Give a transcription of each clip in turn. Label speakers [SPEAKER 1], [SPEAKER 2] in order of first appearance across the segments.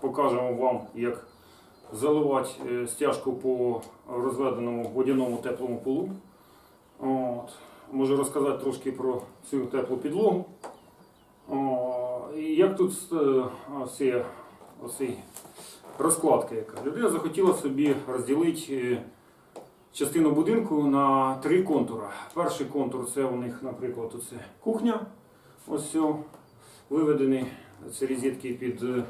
[SPEAKER 1] покажемо вам, як заливати е, стяжку по розведеному водяному теплому полу. От. Можу розказати трошки про цю теплу підлогу. І як тут е, оці, оці розкладка яка. Людина захотіла собі розділити е, частину будинку на три контури. Перший контур це у них, наприклад, оце кухня. Ось все, виведені ці розетки під е,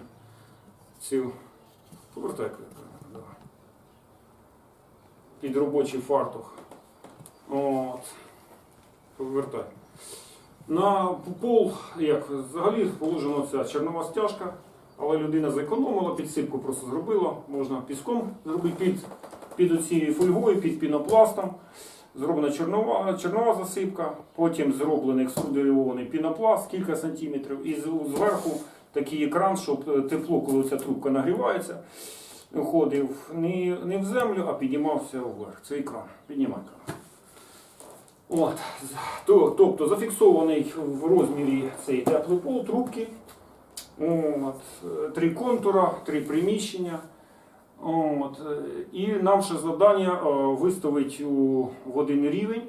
[SPEAKER 1] цю повертайку. яка, да. Під робочий фартух. От. Повертай. На пол, як взагалі, положена ця чернова стяжка, але людина зекономила, підсипку просто зробила. Можна піском зробити під, під оцією фольгою, під пінопластом. Зроблена чорнова, чорнова засипка, потім зроблений екструдерований пінопласт кілька сантиметрів, і зверху такий екран, щоб е, тепло, коли ця трубка нагрівається, уходив не, не в землю, а піднімався вверх. Це екран. Піднімай екран. От, то, тобто зафіксований в розмірі цей теплий пол, трубки, от, три контура, три приміщення. От, е, і нам ще завдання е, виставити в один рівень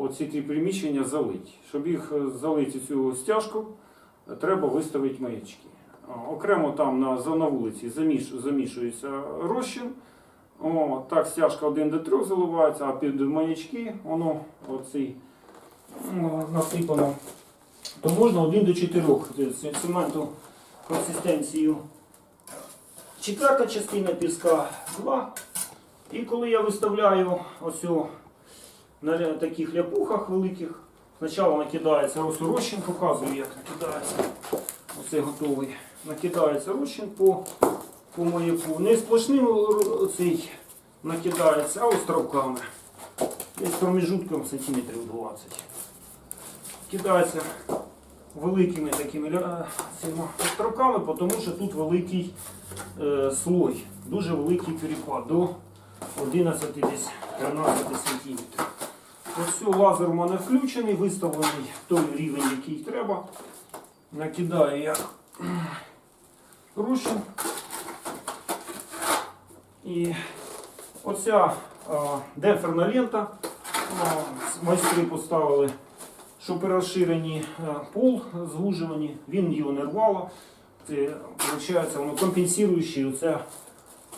[SPEAKER 1] оці три приміщення залити. Щоб їх е, залити цю стяжку, треба виставити маячки. Окремо там на, на вулиці заміш, замішується розчин. О, так стяжка 1 до 3 заливається, а під маячки воно оцей насипано. То можна 1 до 4 з цементу консистенцію. Четверта частина піска 2. І коли я виставляю ось на таких ляпухах великих, спочатку накидається ось розчин, показую, як накидається. Оце готовий. Накидається розчин по по маяку. Не сплошним р- цей накидається, а островками. Десь проміжутком сантиметрів 20. Кидається великими такими ля- тому що тут великий е, слой, дуже великий перепад до 11 десь 13 сантиметрів. Ось лазер у мене включений, виставлений той рівень, який треба. Накидаю я розчин. І оця а, демпферна лента а, майстри поставили, що при розширенні пол звужувані, він його не рвало. Це, виходить, воно компенсуючий оця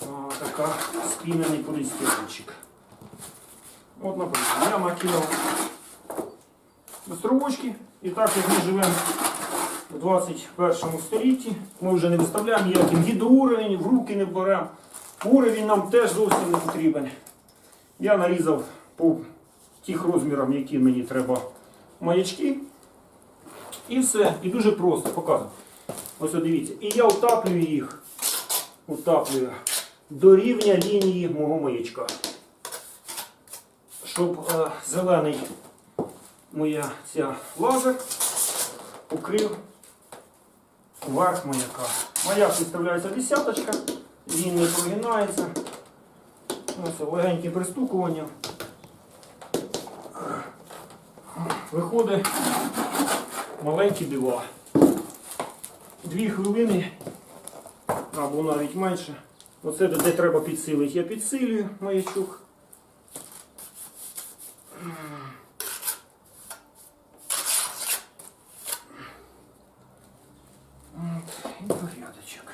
[SPEAKER 1] а, така спінений полістирольчик. От, наприклад, я накинув островочки, і так як ми живемо у 21 столітті, ми вже не виставляємо ніяким гідроуровень, в руки не беремо. Уровень нам теж зовсім не потрібен. Я нарізав по тих розмірам, які мені треба маячки. І все. І дуже просто показую. Ось от дивіться. І я утаплюю їх. Утаплюю до рівня лінії мого маячка. Щоб е, зелений моя ця лазер покрив верх маяка. Маяк виставляється десяточка, він не прогинається. Ось легеньке пристукування. Виходить маленькі дива. Дві хвилини або навіть менше. Оце де треба підсилити. Я підсилюю маячок. І порядочок.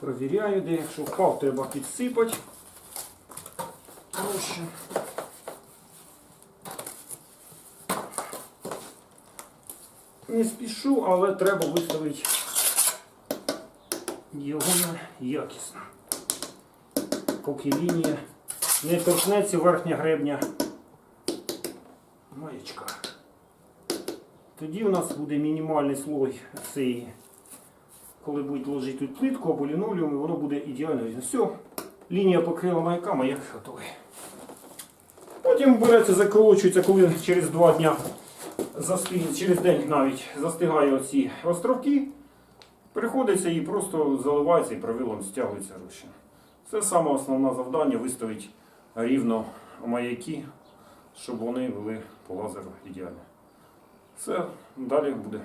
[SPEAKER 1] Провіряю, де якщо впав, треба підсипати. Проще. Не спішу, але треба виставити його на якісно. Поки лінія не торкнеться верхня гребня маячка. Тоді у нас буде мінімальний слой цієї. Коли будуть ложити тут плитку або лінолеум, і воно буде ідеально. видно. Все, лінія покрила маяка, маяк готовий. Потім береться, заколочується, коли через два дня застиг, через день навіть застигає оці островки. Приходиться і просто заливається і правилом стягується розчин. Це саме основне завдання виставити рівно маяки, щоб вони були по лазеру ідеально. Все, далі буде.